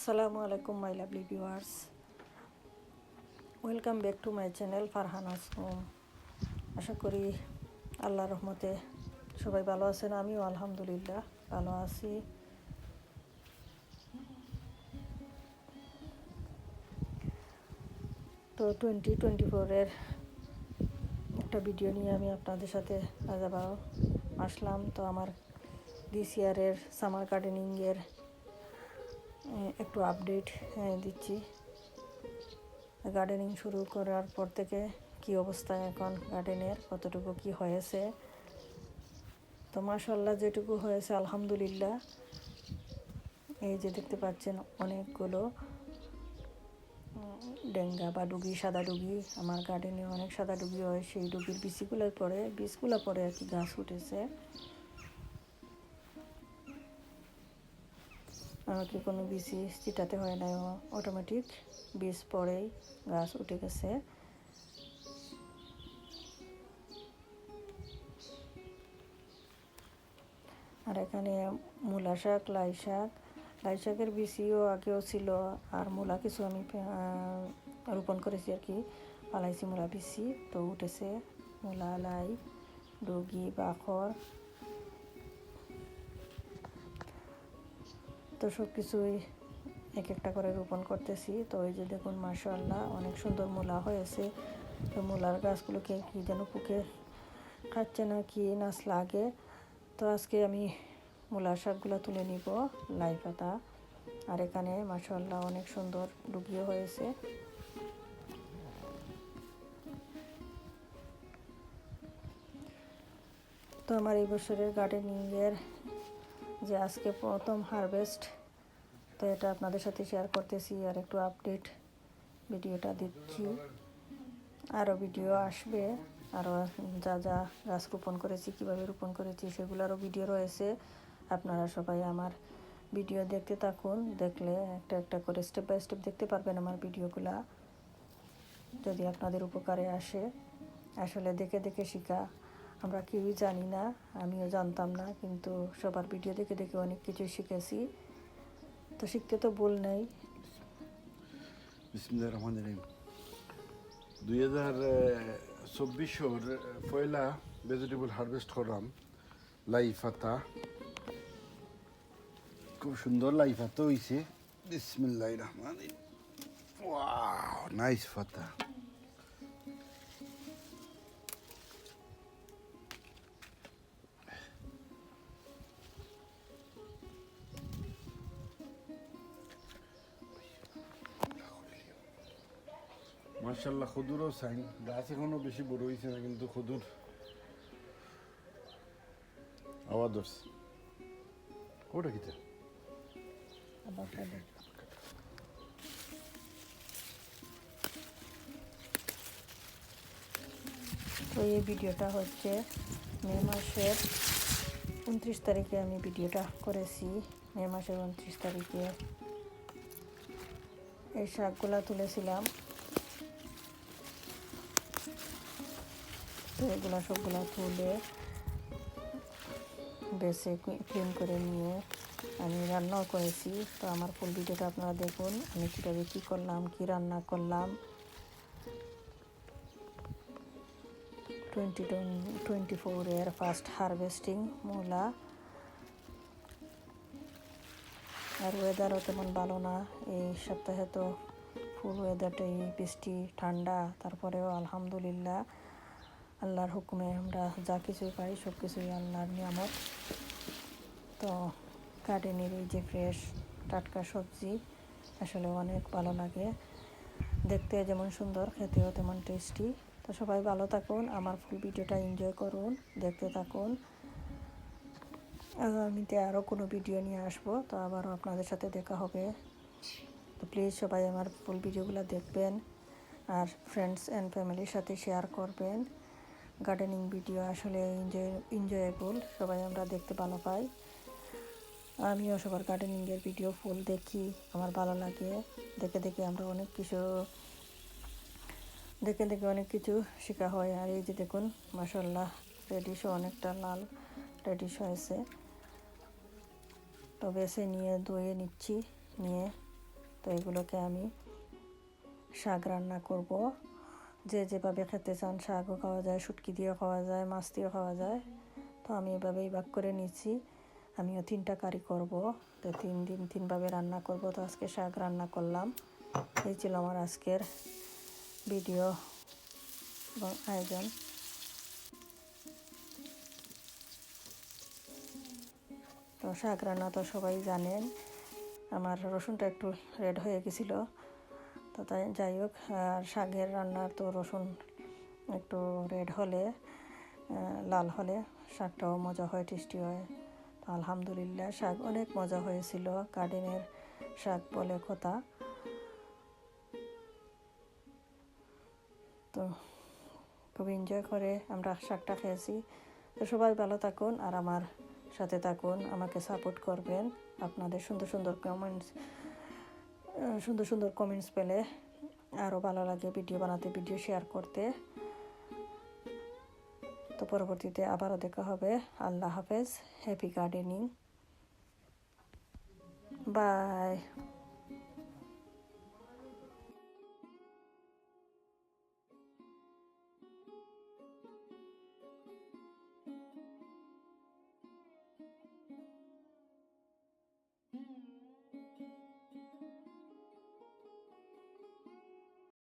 আসসালামু আলাইকুম my lovely viewers welcome back to my channel Farhana's home আশা করি আল্লাহ রহমতে সবাই ভালো আছেন, আমিও আলহামদুলিল্লাহ ভালো আছি। তো টোয়েন্টি টোয়েন্টি ফোরের একটা ভিডিও নিয়ে আমি আপনাদের সাথে আজ আবার আসলাম। তো আমার দিস ইয়ারের সামার গার্ডেনিংয়ের একটু আপডেট দিচ্ছি। গার্ডেনিং শুরু করার পর থেকে কি অবস্থা এখন গার্ডেনের কতটুকু কি হয়েছে? তো মাশাল্লাহ যেটুকু হয়েছে, আলহামদুলিল্লাহ। এই যে দেখতে পাচ্ছেন অনেকগুলো ডেঙ্গা বা ডুগি সাদা ডুগি আমার গার্ডেনে অনেক সাদা ডুগি হয়, সেই ডুগির বিচিগুলোর পরে, বীজগুলো পরে আর কি গাছ উঠেছে। আমাকে কোনো বীজই চিটাতে হয় না অটোমেটিক বীজ পরেই গাছ উঠে গেছে। আর এখানে মূলা শাক, লাই শাক, লাই শাকের বিচিও আগেও ছিল, আর মূলা কিছু আমি রোপণ করেছি আর কি। পালাইছি মূলা বিচি তো উঠেছে মূলা, লাই ডগি বাখর। তো সব কিছুই এক একটা করে রোপণ করতেছি। তো ওই যে দেখুন মার্শাল্লাহ অনেক সুন্দর মূলা হয়েছে। তো মূলার গাছগুলোকে কি যেন পুকে খাচ্ছে না কি নাচ লাগে। তো আজকে আমি মূলার শাকগুলো তুলে নিব, লাই পাতা। আর এখানে মার্শাল্লাহ অনেক সুন্দর ডুবিয়ে হয়েছে। তো আমার এই বছরের গার্ডেনিংয়ের যে আজকে প্রথম হারভেস্ট তো এটা আপনাদের সাথে শেয়ার করতেছি আর একটু আপডেট ভিডিওটা দিচ্ছি। আরও ভিডিও আসবে আরও যা যা গাছ রোপণ করেছি, কীভাবে রোপণ করেছি, সেগুলোরও ভিডিও রয়েছে। আপনারা সবাই আমার ভিডিও দেখতে থাকুন, দেখলে একটা একটা করে স্টেপ বাই স্টেপ দেখতে পারবেন আমার ভিডিওগুলা যদি আপনাদের উপকারে আসে, আসলে দেখে দেখে শেখা। আমরা কেউই জানি না, আমিও জানতাম না, কিন্তু সবার ভিডিও দেখে দেখে অনেক কিছু শিখেছি। তো শিখতে তো ভুল নেই। বিসমিল্লাহ রহমান রহিম। দুই হাজার চব্বিশর পয়লা ভেজিটেবল হারভেস্ট করলাম লাই পাতা খুব সুন্দর লাই পাতা হয়েছে বিসমিল্লাহ রহমান নাইস পাতা মার্শাল্লাহ খুদুরও সাইন। গাছ এখনও বেশি বড় হয়েছে না, কিন্তু খুদুর। আওয়াজ ধরছে। ওটা কিতে তো এই ভিডিওটা হচ্ছে মে মাসের উনত্রিশ তারিখে আমি ভিডিওটা করেছি। মে মাসের উনত্রিশ তারিখে এই শাকগুলা তুলেছিলাম। তো এগুলো সবগুলো তুলে বেছে ক্লিন করে নিয়ে আমি রান্নাও করেছি। তো আমার ফুল ভিডিওটা আপনারা দেখুন, আমি কীভাবে কী করলাম, কী রান্না করলাম। টোয়েন্টি টোয়েন্টি ফোরের ফার্স্ট হারভেস্টিং মূলা। আর ওয়েদারও তেমন ভালো না, এই সপ্তাহে তো ফুল ওয়েদারটাই বৃষ্টি, ঠান্ডা, তারপরেও আলহামদুলিল্লাহ। আল্লাহর হুকুমে আমরা যা কিছুই পাই সব কিছুই আল্লাহর নিয়ামত। তো গার্ডেনের এই যে ফ্রেশ টাটকা সবজি আসলে অনেক ভালো লাগে। দেখতে যেমন সুন্দর, খেতেও তেমন টেস্টি তো সবাই ভালো থাকুন, আমার ফুল ভিডিওটা এনজয় করুন, দেখতে থাকুন। আগামীতে আরও কোনো ভিডিও নিয়ে আসব, তো আবারও আপনাদের সাথে দেখা হবে। তো প্লিজ সবাই আমার ফুল ভিডিওগুলো দেখবেন, আর ফ্রেন্ডস অ্যান্ড ফ্যামিলির সাথে শেয়ার করবেন। গার্ডেনিং ভিডিও আসলে এনজয় এনজয়েবল সবাই আমরা দেখতে ভালো পাই। আমিও সবার গার্ডেনিংয়ের ভিডিও ফুল দেখি, আমার ভালো লাগে। দেখে দেখে আমরা অনেক কিছু, দেখে দেখে অনেক কিছু শেখা হয়। আর এই যে দেখুন মাসাল্লাহ রেডিশও অনেকটা লাল রেডিশ হয়েছে। তো বেছে নিয়ে, ধুয়ে নিচ্ছি, নিয়ে তো এগুলোকে আমি শাক রান্না করব। যে যেভাবে খেতে চান, শাকও খাওয়া যায়, শুটকি দিয়েও খাওয়া যায়, মাছ দিয়েও খাওয়া যায়। তো আমি এভাবেই ভাগ করে নিচ্ছি আমিও তিনটা কারি করব। তো তিন দিন তিনভাবে রান্না করব। তো আজকে শাক রান্না করলাম। এই ছিল আমার আজকের ভিডিও এবং আয়োজন। তো শাক রান্না তো সবাই জানেন। আমার রসুনটা একটু রেড হয়ে গেছিল। তো তাই যাই হোক আর শাকের রান্নার তো রসুন একটু রেড হলে লাল হলে শাকটাও মজা হয় টেস্টি হয়। তো আলহামদুলিল্লাহ শাক অনেক মজা হয়েছিল গার্ডেনের শাক বলে কথা। তো খুব এনজয় করে আমরা শাকটা খেয়েছি। তো সবাই ভালো থাকুন আর আমার সাথে থাকুন, আমাকে সাপোর্ট করবেন। আপনাদের সুন্দর সুন্দর কমেন্টস সুন্দর সুন্দর কমেন্টস পেলে আরও ভালো লাগে ভিডিও বানাতে ভিডিও শেয়ার করতে। তো পরবর্তীতে আবারও দেখা হবে। আল্লাহ হাফেজ হ্যাপি গার্ডেনিং বাই